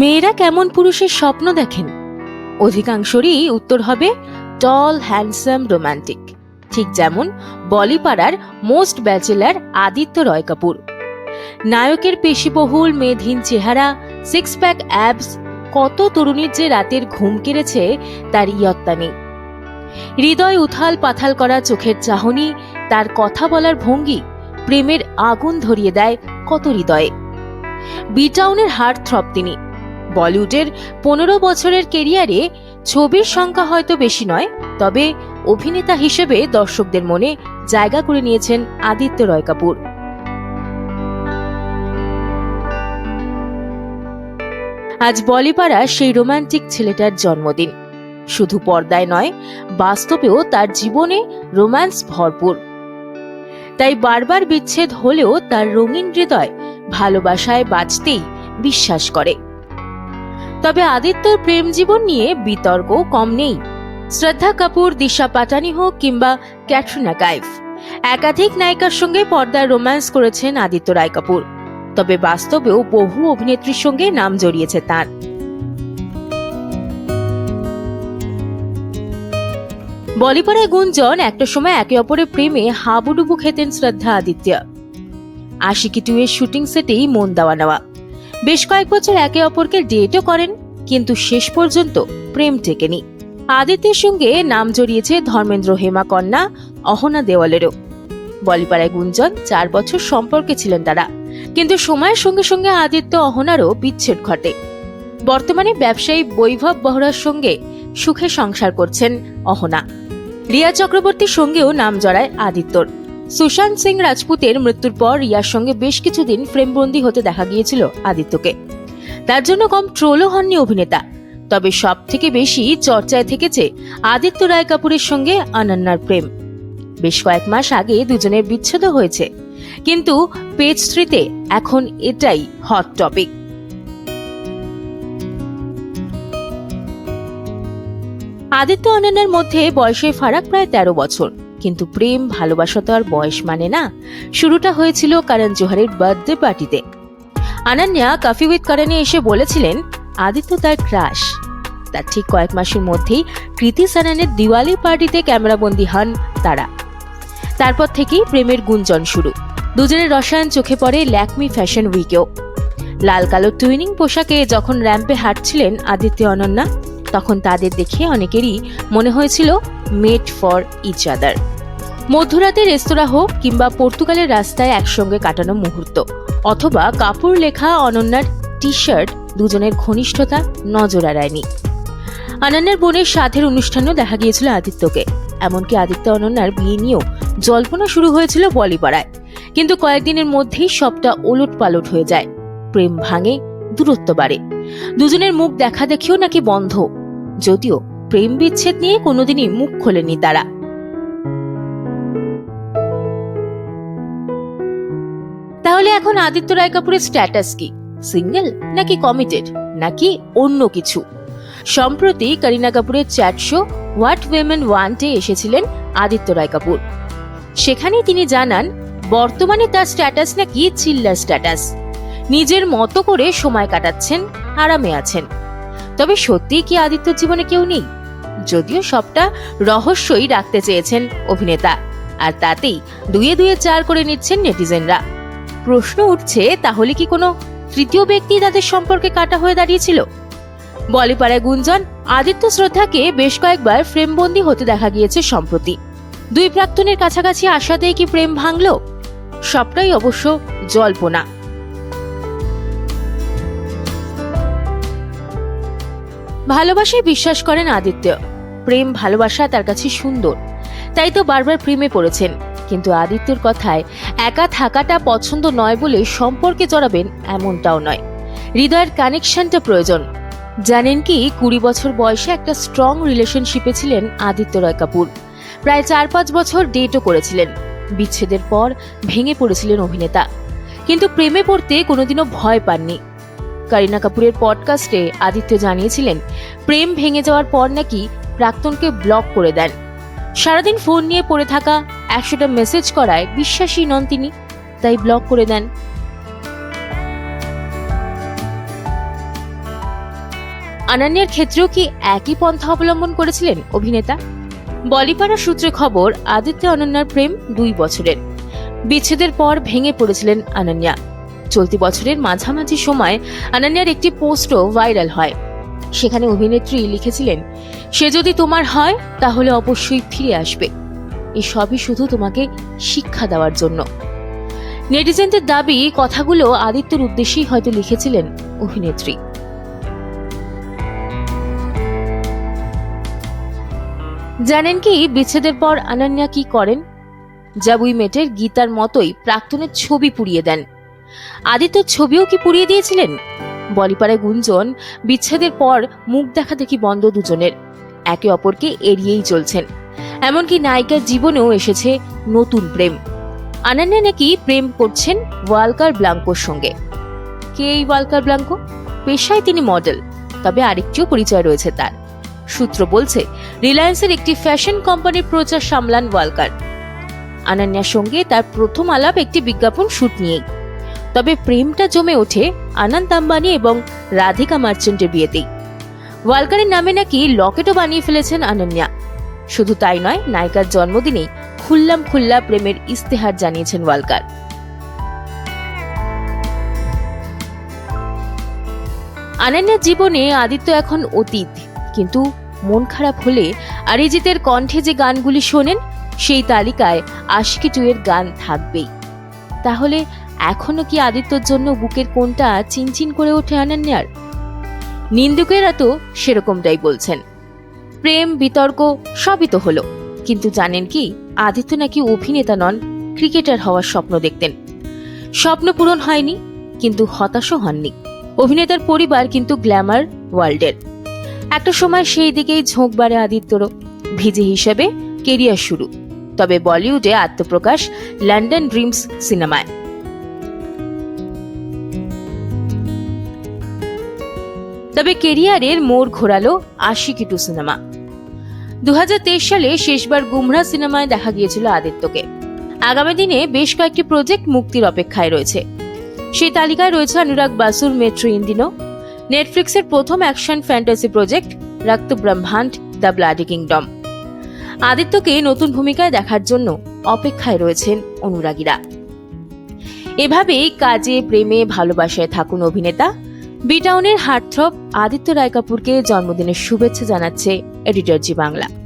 মেয়েরা কেমন পুরুষের স্বপ্ন দেখেন? অধিকাংশরই উত্তর হবে টল হ্যান্ডসাম রোমান্টিক ঠিক যেমন বলিপাড়ার মোস্ট ব্যাচেলার আদিত্য রয় কাপুর। নায়কের পেশিবহুল মেধহীন চেহারা সিক্স প্যাক অ্যাবস কত তরুণীর যে রাতের ঘুম কেড়েছে তার ইয়ত্তা নেই। হৃদয় উথাল পাথাল করা চোখের চাহনি, তার কথা বলার ভঙ্গি প্রেমের আগুন ধরিয়ে দেয় কত হৃদয়ে। বিটাউনের হার্ট থ্রপ তিনি। বলিউডের পনেরো বছরের কেরিয়ারে ছবির সংখ্যা হয়তো বেশি নয়, তবে অভিনেতা হিসেবে দর্শকদের মনে জায়গা করে নিয়েছেন আদিত্য রয় কাপুর। আজ বলিপাড়া সেই রোমান্টিক ছেলেটার জন্মদিন। শুধু পর্দায় নয়, বাস্তবেও তার জীবনে রোম্যান্স ভরপুর। তাই বারবার বিচ্ছেদ হলেও তার রঙিন হৃদয় ভালোবাসায় বাঁচতেই বিশ্বাস করে। তবে আদিত্যর প্রেম জীবন নিয়ে বিতর্ক কম নেই। শ্রদ্ধা কাপুর, দিশা পাটানি হোক কিংবা ক্যাটরিনা কাইফ, একাধিক নায়িকার সঙ্গে পর্দায় রোম্যান্স করেছেন আদিত্য রায় কাপুর, তবে বাস্তবেও বহু অভিনেত্রীর সঙ্গে নাম জড়িয়েছে তার। বলিপাড়ায় গুঞ্জন, একটা সময় একে অপরের প্রেমে হাবুডুবু খেতেন শ্রদ্ধা আদিত্য। আশিকি টু এর শুটিং সেটেই মন দেওয়া নেওয়া। বেশ কয়েক বছর একে অপরকে ডেটও করেন, কিন্তু শেষ পর্যন্ত প্রেম টেকেনি। আদিত্যের সঙ্গে নাম জড়িয়েছে ধর্মেন্দ্র হেমা কন্যা, অহনা দেওয়ালেরও। বলিপাড়ায় গুঞ্জন, চার বছর সম্পর্কে ছিলেন তারা। কিন্তু সময়ের সঙ্গে সঙ্গে আদিত্য, অহনারও বিচ্ছেদ ঘটে। বর্তমানে ব্যবসায়ী বৈভব বহরার সঙ্গে সুখে সংসার করছেন অহনা। রিয়া চক্রবর্তীর সঙ্গেও নাম জড়ায় আদিত্যর। সুশান্ত সিং রাজপুতের মৃত্যুর পর রিয়ার সঙ্গে বেশ কিছুদিন ফ্রেমবন্দি হতে দেখা গিয়েছিল আদিত্যকে। তার জন্য কম ট্রোলও হননি অভিনেতা। তবে সব থেকে বেশি চর্চায় থেকেছে আদিত্য রায় কাপুরের সঙ্গে অনন্যার প্রেম। বেশ কয়েক মাস আগে দুজনের বিচ্ছেদ হয়েছে। কিন্তু পেজ থ্রিতে এখন এটাই হট টপিক আদিত্য অনন্যার মধ্যে বয়সের ফারাক প্রায় তেরো বছর। কিন্তু প্রেম, ভালোবাসা তো আর বয়স মানে না। শুরুটা হয়েছিল কারণ জোহারের বার্থডে পার্টিতে। আনান্যা কফি উইথ করণে এসে বলেছিলেন, আদিত্য তার ক্রাশ। তার ঠিক কয়েক মাসের মধ্যেই কৃতি সানানের দিওয়ালি পার্টিতে ক্যামেরাবন্দি হন তারা। তারপর থেকেই প্রেমের গুঞ্জন শুরু। দুজনের রসায়ন চোখে পড়ে ল্যাকমি ফ্যাশন উইকেও। লাল কালো টুইনিং পোশাকে যখন র্যাম্পে হাঁটছিলেন আদিত্য অনন্যা তখন তাদের দেখে অনেকেরই মনে হয়েছিল মেড ফর ইচ আদার মধ্যরাতে রেস্তোরাঁ হোক কিংবা পর্তুগালের রাস্তায় একসঙ্গে কাটানো মুহূর্ত, অথবা কাপড় লেখা অনন্যার টি শার্ট দুজনের ঘনিষ্ঠতা নজর এড়ায়নি। অনন্যার বোনের সাধের অনুষ্ঠানেও দেখা গিয়েছিল আদিত্যকে, এমনকি আদিত্য অনন্যার বিয়ে নিয়েও জল্পনা শুরু হয়েছিল বলিপাড়ায়, কিন্তু কয়েকদিনের মধ্যেই সবটা ওলট পালট হয়ে যায়, প্রেম ভাঙে, দূরত্ব বাড়ে। দুজনের মুখ দেখা দেখিও নাকি বন্ধ যদিও প্রেম বিচ্ছেদ নিয়ে কোনোদিনই মুখ খোলেনি তারা। তাহলে এখন আদিত্য রায় কাপুরের স্ট্যাটাস কি? সিঙ্গেল নাকি কমিটেড নাকি অন্য কিছু? সম্প্রতি করিনা কাপুরের chat show what women want এসেছিলেন আদিত্য রায় কাপুর সেখানে তিনি জানান, বর্তমানে তার স্ট্যাটাস নাকি চিল্লার স্ট্যাটাস নিজের মতো করে সময় কাটাচ্ছেন, আরামে আছেন। তবে সত্যি কি আদিত্যর জীবনে কেউ নেই? যদিও সবটা রহস্যই রাখতে চেয়েছেন অভিনেতা, আর তাতেই দুয়ে দুয়ে চার করে নিচ্ছেন নেটিজেনরা। প্রশ্ন উঠছে, তাহলে কি কোনো তৃতীয় ব্যক্তি তাদের সম্পর্কে কাটা হয়ে দাঁড়িয়েছিল? বলিপাড়ায় গুঞ্জন, আদিত্য শ্রদ্ধাকে বেশ কয়েকবার ফ্রেমবন্দি হতে দেখা গিয়েছে সম্প্রতি। দুই প্রাক্তনের কাছাকাছি আসাতেই কি প্রেম ভাঙল? সবটাই অবশ্য জল্পনা। ভালোবাসায় বিশ্বাস করেন আদিত্য। প্রেম, ভালোবাসা তার কাছে সুন্দর। তাই তো বারবার প্রেমে পড়েছেন। কিন্তু আদিত্যর কথায় একা থাকাটা পছন্দ নয় বলে সম্পর্কে জড়াবেন এমনটাও নয়। হৃদয়ের কানেকশনটা প্রয়োজন। জানেন কি, কুড়ি বছর বয়সে একটা স্ট্রং রিলেশনশিপে ছিলেন আদিত্য রয় কাপুর। প্রায় চার পাঁচ বছর ডেটও করেছিলেন। বিচ্ছেদের পর ভেঙে পড়েছিলেন অভিনেতা। কিন্তু প্রেমে পড়তে কোনোদিনও ভয় পাননি। করিনা কাপুরের পডকাস্টে আদিত্য জানিয়েছিলেন, প্রেম ভেঙে যাওয়ার পর নাকি প্রাক্তনকে ব্লক করে দেন। সারাদিন ফোন নিয়ে পড়ে থাকা একশোটা মেসেজ করায় বিশ্বাসী নন তিনি, তাই ব্লক করে দেন। আনান্যার ক্ষেত্রেও কি একই পন্থা অবলম্বন করেছিলেন অভিনেতা? বলিপাড়া সূত্রে খবর, আদিত্য অনন্যার প্রেম দুই বছরের। বিচ্ছেদের পর ভেঙে পড়েছিলেন আনান্যা। চলতি বছরের মাঝামাঝি সময় আনান্যার একটি পোস্টও ভাইরাল হয়। সেখানে অভিনেত্রী লিখেছিলেন, সে যদি তোমার হয়, তাহলে অবশ্যই ফিরে আসবে। এই সবই শুধু তোমাকে শিক্ষা দেওয়ার জন্য। নেটিজেনদের দাবি, কথাগুলো আদিত্যর উদ্দেশ্যেই হয়তো লিখেছিলেন অভিনেত্রী। জানেন কি, বিচ্ছেদের পর আনান্যা কি করেন? জাবুই মেটের গীতার মতোই প্রাক্তনের ছবি পুড়িয়ে দেন। আদিত্যর ছবিও কি পুড়িয়ে দিয়েছিলেন? বলিপাড়ায় গুঞ্জন, বিচ্ছেদের পর মুখ দেখা দেখি বন্ধ দুজনের। একে অপরকে এড়িয়েই চলছেন। এমনকি নায়িকার জীবনেও এসেছে নতুন প্রেম। আনান্যা নাকি প্রেম করছেন ওয়ালকার ব্লাঙ্কোর সঙ্গে। কে এই ওয়ালকার ব্লাঙ্কো? পেশায় তিনি মডেল, তবে আরেকটিও পরিচয় রয়েছে তার। সূত্র বলছে, রিলায়েন্সের একটি ফ্যাশন কোম্পানির প্রচার সামলান ওয়ালকার। আনান্যার সঙ্গে তার প্রথম আলাপ একটি বিজ্ঞাপন শুট নিয়েই। তবে প্রেমটা জমে ওঠে আনন্দ আম্বানি এবং রাধিকা মার্চেন্টের বিয়েতেই। ওয়ালকারের নামে নাকি লকেটও বানিয়ে ফেলেছেন আনন্যা। শুধু তাই নয়, নায়িকার জন্মদিনেই খুল্লাম খুল্লা প্রেমের ইস্তেহার জানিয়েছেন ওয়ালকার। আনান্যার জীবনে আদিত্য এখন অতীত, কিন্তু মন খারাপ হলে অরিজিতের কণ্ঠে যে গানগুলি শোনেন, সেই তালিকায় আশকি টু এর গান থাকবেই। তাহলে এখনও কি আদিত্যর জন্য বুকের কোনটা চিনচিন করে উঠে ওঠে আনান্যার নিন্দুকেরা তো সেরকমটাই বলছেন। প্রেম, বিতর্ক সবই তো হলো। কিন্তু জানেন কি, আদিত্য নাকি অভিনেতা নন, ক্রিকেটার হওয়ার স্বপ্ন দেখতেন। স্বপ্ন পূরণ হয়নি, কিন্তু হতাশও হননি। অভিনেতার পরিবার কিন্তু গ্ল্যামার ওয়ার্ল্ডের। একটা সময় সেই দিকেই ঝোঁক বাড়ে আদিত্যরও। ভিজে হিসেবে কেরিয়ার শুরু। তবে বলিউডে আত্মপ্রকাশ, লন্ডন ড্রিমস সিনেমায়। তবে কেরিয়ারের মোড় ঘোরালো আশিকি টু সিনেমা। দু হাজার তেইশ সালে শেষবার গুমরা সিনেমায় দেখা গিয়েছিল আদিত্যকে। আগামী দিনে বেশ কয়েকটি প্রজেক্ট মুক্তির অপেক্ষায় রয়েছে। সেই তালিকায় রয়েছে অনুরাগ বাসুর, মেট্রো ইন্দিনো, নেটফ্লিক্সের প্রথম অ্যাকশন ফ্যান্টাসি প্রজেক্ট রক্ত ব্রহ্মাণ্ড, দ্য ব্লাডি কিংডম। আদিত্যকে নতুন ভূমিকায় দেখার জন্য অপেক্ষায় রয়েছেন অনুরাগীরা। এভাবেই কাজে, প্রেমে, ভালোবাসায় থাকুন অভিনেতা বিটাউনের হার্টথ্রপ আদিত্য রায় কাপুরকে জন্মদিনের শুভেচ্ছা জানাচ্ছে এডিটর জি বাংলা।